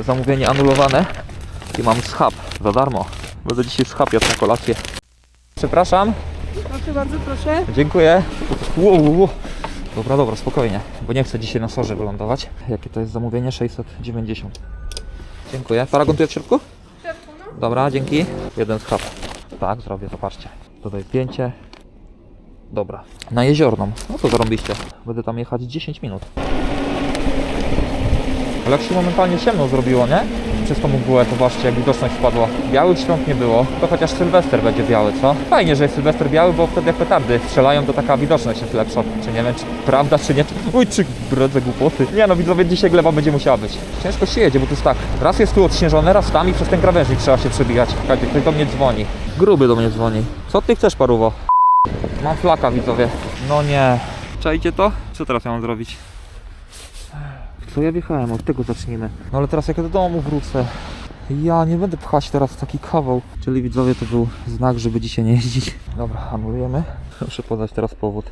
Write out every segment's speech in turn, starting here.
Zamówienie anulowane i mam schab za darmo. Będę dzisiaj schab jadł na kolację. Przepraszam. Proszę bardzo, proszę. Dziękuję. Wow, wow, wow. Dobra, dobra, spokojnie, bo nie chcę dzisiaj na sorze wylądować. Jakie to jest zamówienie? 690. Dziękuję. Paragon tu jest w środku? Dobra, dzięki. Jeden schab. Tak, zrobię, zobaczcie. Tutaj pięcie. Dobra. Na jeziorną. No to zarąbiście. Będę tam jechać 10 minut. Ale jak się momentalnie ciemno zrobiło, nie? Przez tą mgłę to właśnie jak widoczność spadła. Białych świąt nie było, to chociaż Sylwester będzie biały, co? Fajnie, że jest Sylwester biały, bo wtedy jak petardy strzelają, to taka widoczność jest lepsza. Czy nie wiem, czy prawda, czy nie. Uj, czy bredzę głupoty. Nie no, widzowie, dzisiaj gleba będzie musiała być. Ciężko się jedzie, bo to jest tak. Raz jest tu odśnieżone, raz tam i przez ten krawężnik trzeba się przebijać. Czekajcie, ktoś do mnie dzwoni. Gruby do mnie dzwoni. Co ty chcesz, paruwo? Mam flaka, widzowie. No nie. Czajcie to? Co teraz ja mam zrobić? Co ja wjechałem? Od tego zacznijmy. No ale teraz jak do domu wrócę. Ja nie będę pchać teraz taki kawał. Czyli widzowie to był znak, żeby dzisiaj nie jeździć. Dobra, anulujemy. Muszę podać teraz powód.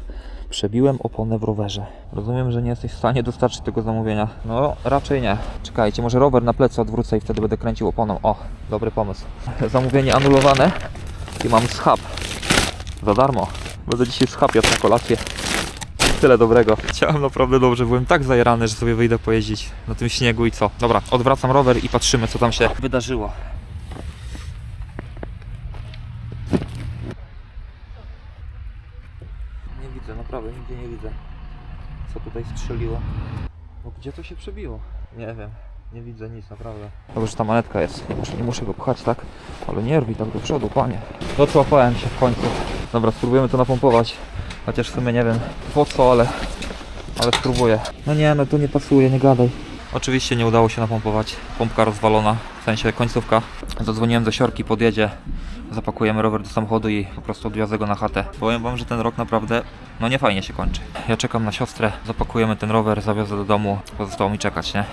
Przebiłem oponę w rowerze. Rozumiem, że nie jesteś w stanie dostarczyć tego zamówienia. No, raczej nie. Czekajcie, może rower na plecy odwrócę i wtedy będę kręcił oponą. O, dobry pomysł. Zamówienie anulowane i mam schab. Za darmo. Będę dzisiaj schab jadł na kolację. Tyle dobrego. Chciałem naprawdę dobrze, byłem tak zajarany, że sobie wyjdę pojeździć na tym śniegu i co. Dobra, odwracam rower i patrzymy co tam się wydarzyło. Nie widzę, naprawdę nigdzie nie widzę. Co tutaj strzeliło? No gdzie to się przebiło? Nie wiem. Nie widzę nic, naprawdę. Dobrze, ta manetka jest. Nie muszę, nie muszę go pchać, tak? Ale nie rwij tak do przodu, panie. Doczłapałem się w końcu. Dobra, spróbujemy to napompować. Chociaż w sumie nie wiem po co, ale, ale spróbuję. No nie, no to nie pasuje, nie gadaj. Oczywiście nie udało się napompować. Pompka rozwalona, w sensie końcówka. Zadzwoniłem do siorki, podjedzie. Zapakujemy rower do samochodu i po prostu odwiozę go na chatę. Powiem wam, że ten rok naprawdę, no nie fajnie się kończy. Ja czekam na siostrę, zapakujemy ten rower, zawiozę do domu. Pozostało mi czekać, nie?